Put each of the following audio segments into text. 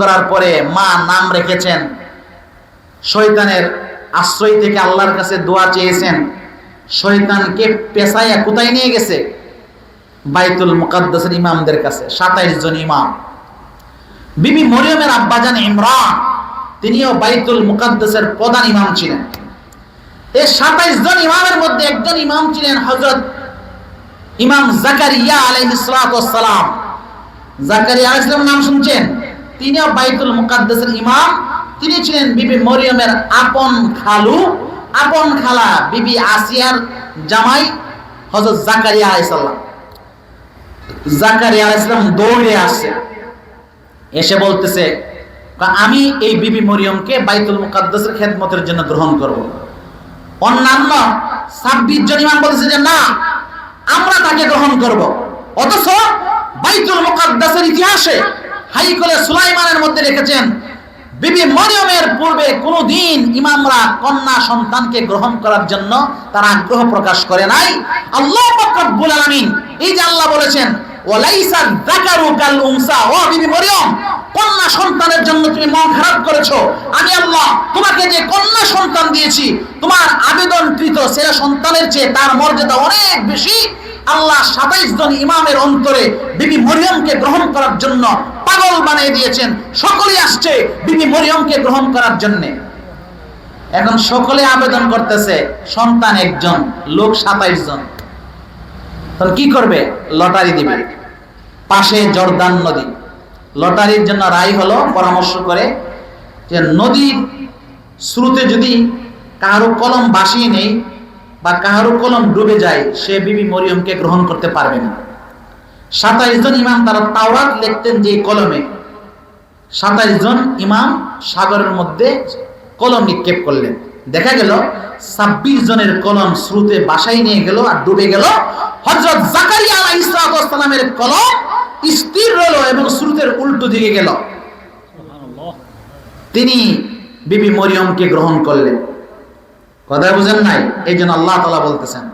করার পরে মা নাম রেখেছেন। শয়তানের আশ্রয় থেকে আল্লাহর কাছে দোয়া চেয়েছেন। শয়তানকে পেশায়া কোথায় নিয়ে গেছে? বাইতুল মুকাদ্দাসের ইমামদের কাছে, সাতাইশ জন ইমাম। বিবি মরিয়মের আব্বাজান ইমরান, তিনিও বাইতুল মুকাদ্দাসের প্রধান ইমাম ছিলেন। এই সাতাইশ জন ইমামের মধ্যে একজন ইমাম ছিলেন হজরত ইমাম জাকারিয়া আলাইহিসসালাম জাকারিয়া আলাইহিস সালাম নাম শুনছেন? তিনিও বাইতুল মুকাদ্দাসের ইমাম, তিনি ছিলেন বিবি মরিয়মের আপন খালু, আপন খালা বিবি আসিয়ার জামাই হযরত জাকারিয়া আলাইহিস সালাম। জাকারিয়া আলাইহিস সালাম দৌড়ে আসছে এসে বলতেছে আমি এই বিবি মরিয়মকে বাইতুল মুকাদ্দাসের খেদমতের জন্য গ্রহণ করব। অন্যান্য ছাব্বিশ জন ইমাম বলতেছে যে, না, আমরা তাকে গ্রহণ করব। অথচ বাইতুল মুকাদ্দাসের ইতিহাসে হাইকলে সুলাইমানের মধ্যে রেখেছেন। বিবি মরিয়মের পূর্বে কোনদিন ইমামরা কন্যা সন্তানকে গ্রহণ করার জন্য তারা আগ্রহ প্রকাশ করে নাই। আল্লাহ রব্বুল আলামিন এই যে আল্লাহ বলেছেন, ওয়ালাইসা যাকারু কাল উনসা ও বিবি মরিয়ম, কন্যা সন্তানের জন্য তুমি মন খারাপ করেছ। আমি আল্লাহ তোমাকে যে কন্যা সন্তান দিয়েছি, তোমার আবেদনকৃত ছেলে সন্তানের চেয়ে তার মর্যাদা অনেক বেশি। আল্লাহ সাতাইশ জন ইমামের অন্তরে বিবি মরিয়মকে গ্রহণ করার জন্য পাগল বানিয়ে দিয়েছেন। সকলেই আসছে বিবি মরিয়মকে গ্রহণ করার জন্য। এখন সকলে আবেদন করতেছে, সন্তান একজন, লোক সাতাইশ জন। তখন কি করবে? লটারি দিবে। পাশে জর্দান নদী। লটারির জন্য রায় হলো, পরামর্শ করে যে নদীর স্রোতে যদি কারও কলম বাসিয়ে নেই বা কারও কলম ডুবে যায় সে বিবি মরিয়মকে গ্রহণ করতে পারবে না। সাতাইশ জন ইমাম তারা তাওরাত লিখতেন যে কলমে। সাতাইশ জন ইমাম সাগরের মধ্যে কলম নিক্ষেপ করলেন। দেখা গেল ছাব্বিশ জনের কলম স্রোতে বাসায় নিয়ে গেল আর ডুবে গেল। হজরত জাকারিয়া আলাইহিসসালামের কলম স্থির রইল এবং স্রোতের উল্টো দিকে গেল। তিনি বিবি মরিয়মকে গ্রহণ করলেন। কথা বুঝেন নাই? এই জন্য আল্লাহ তালা বলতেছেন।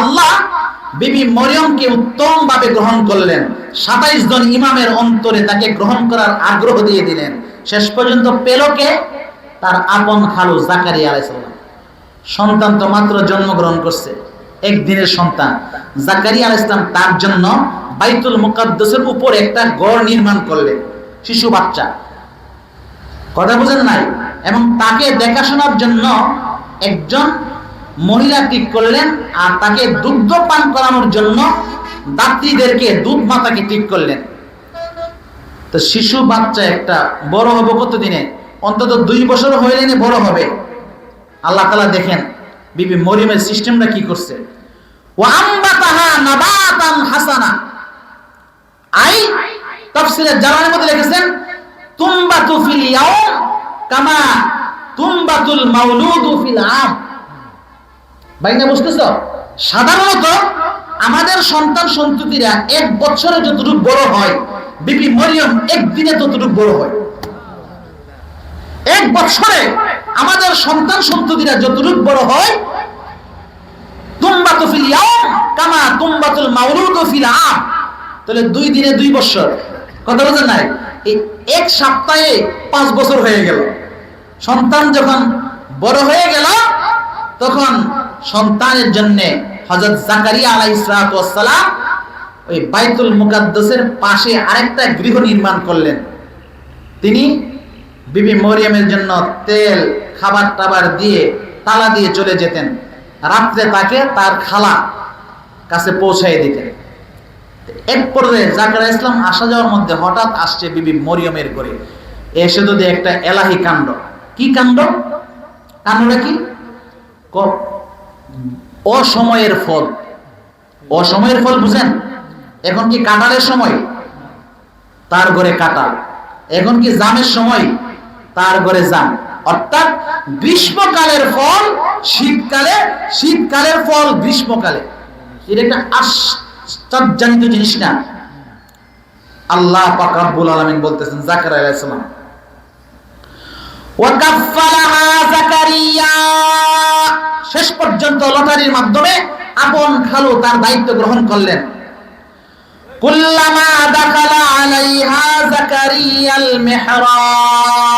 আল্লাহ বিবি মরিয়মকে উত্তম ভাবে গ্রহণ করলেন। সাতাইশ জন ইমামের অন্তরে তাকে গ্রহণ করার আগ্রহ দিয়ে দিলেন। শেষ পর্যন্ত পেলকে তার আপন খালু জাকারিয়া আলাইসাল্লাম সন্তান তো মাত্র জন্মগ্রহণ করছে। একদিনের সন্তান। জাকারিয়া আলাইহিস সালাম তার জন্য বাইতুল মুকাদ্দাসের উপর একটা গড় নির্মাণ করলেন, শিশু বাচ্চা। কথা বুঝেন নাই? এবং তাকে দেখাশোনার জন্য একজন মহিলা ঠিক করলেন আর তাকে দুগ্ধ পান করানোর জন্য দাত্রীদেরকে দুধ মাতাকে ঠিক করলেন। তো শিশু বাচ্চা একটা বড় হবে কতদিনে? অন্তত দুই বছর হইলে বড় হবে। আল্লাহ তালা দেখেন বিবি মরিমের সিস্টেমটা কি করছে? ও নাবাতান হাসানা। আই তাফসিরে মধ্যে লিখেছেন ইয়াউম কামা মাউলুদু ফিল আম। ভাইনা বুঝতেছ? সাধারণত আমাদের সন্তান সন্ততিরা এক বছরে যতটুকু বড় হয়, বিবি মরিয়ম একদিনে ততটুকু বড় হয়। এক বছরে আমাদের সন্তান সন্ততিরা যতটুকু বড় হয়, তুমবাতু ফিল কামা তুমবাতুল তাহলে দুই দিনে দুই এই এক সপ্তাহে পাঁচ বছর হয়ে গেল। সন্তান যখন বড় হয়ে গেল, তখন সন্তানের ওই বাইতুল পাশে আরেকটা গৃহ নির্মাণ করলেন। তিনি বিবি মরিয়মের জন্য তেল খাবার টাবার দিয়ে তালা দিয়ে চলে যেতেন। রাত্রে তাকে তার খালা কাছে পৌঁছাই দিতেন। এক পর্যায়ে জাকার ইসলাম আসা যাওয়ার মধ্যে হঠাৎ আসছে বিবি মরিয়মের ঘরে। এসে যদি একটা এলাহি কাণ্ড। কি কাণ্ড? কাণ্ডটা কি, অসময়ের ফল। অসময়ের ফল বুঝেন? এখন কি কাঁঠালের সময়? তার ঘরে কাঁঠাল। এখন কি জামের সময়? তার ঘরে জাম অর্থাৎ গ্রীষ্মকালের ফল শীতকালে, শীতকালের ফল গ্রীষ্মকালে। এটা একটা আশ্চর্যজনিত জিনিস না? আল্লাহ পাক রব্বুল আলামিন বলতেছেন, জাকারিয়া আলাইহিস সালাম শেষ পর্যন্ত লটারির মাধ্যমে আপন খালু তার দায়িত্ব গ্রহণ করলেন। কুল্লামা দাখালা আলাইহা জাকারিয়াল মিহরাব।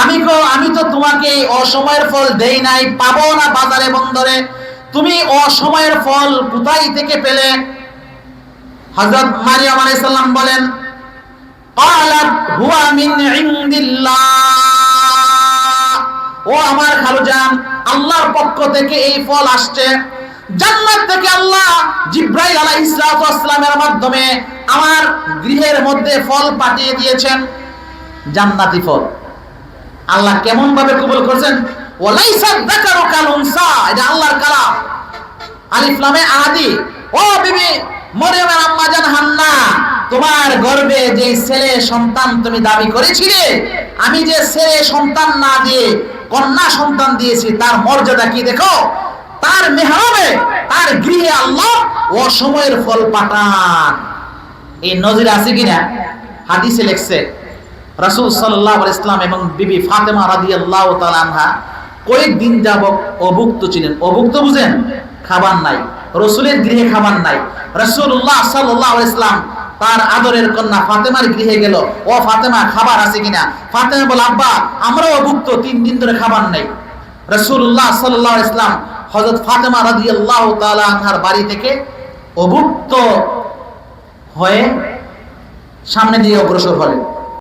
আমি কো, আমি তো তোমাকে অসময়ের ফল দেই নাই, পাবো না বাজারে বন্দরে। তুমি অসময়ের ফল কোথায় থেকে পেলে? হযরত মারিয়াম আলাইসাল্লাম বলেন হুয়া মিন ইন্দিল্লাহ। ও আমার খালুজান, আল্লাহর পক্ষ থেকে এই ফল আসছে। জান্নাত থেকে আল্লাহ জিব্রাইল আলাইহিস সালামের মাধ্যমে আমার গৃহের মধ্যে ফল পাঠিয়ে দিয়েছেন। জান্নাতি ফল। আল্লাহ কেমন ভাবে কবুল করেছেন? আল্লাহর কালাম। আদি ও হান্না, তোমার গর্ভে যে সন্তান তুমি দাবি আমি যে সন্তান না দিয়ে কন্যা সন্তান দিয়েছি, তার মর্যাদা কি দেখো? তার মেহরাবে, তার গৃহে আল্লাহ অসময়ের ফল পাঠান। এই নজির আছে কিনা? হাদিসে লেখছে রাসূল সাল্লাহ ইসলাম এবং বিবি ফাতেমা রাদিয়াল্লাহু তাআলা আনহা কয়েকদিন যাবত অভুক্ত ছিলেন। অভুক্ত বুঝেন? খাবার নাই। রসুলের গৃহে খাবার নাই। রাসূলুল্লাহ সাল্লাল্লাহু আলাইহি ইসলাম তার আদরের কন্যা ফাতেমার গৃহে গেল। ও ফাতেমা, খাবার আছে কিনা? ফাতেমা বলে, আব্বা, আমরাও অভুক্ত, তিন দিন ধরে খাবার নাই। রাসূলুল্লাহ সাল্লাল্লাহু আলাইহি ইসলাম হযরত ফাতেমা রাদিয়াল্লাহু তাআলা আনহার বাড়ি থেকে অভুক্ত হয়ে সামনে দিয়ে অগ্রসর হলেন।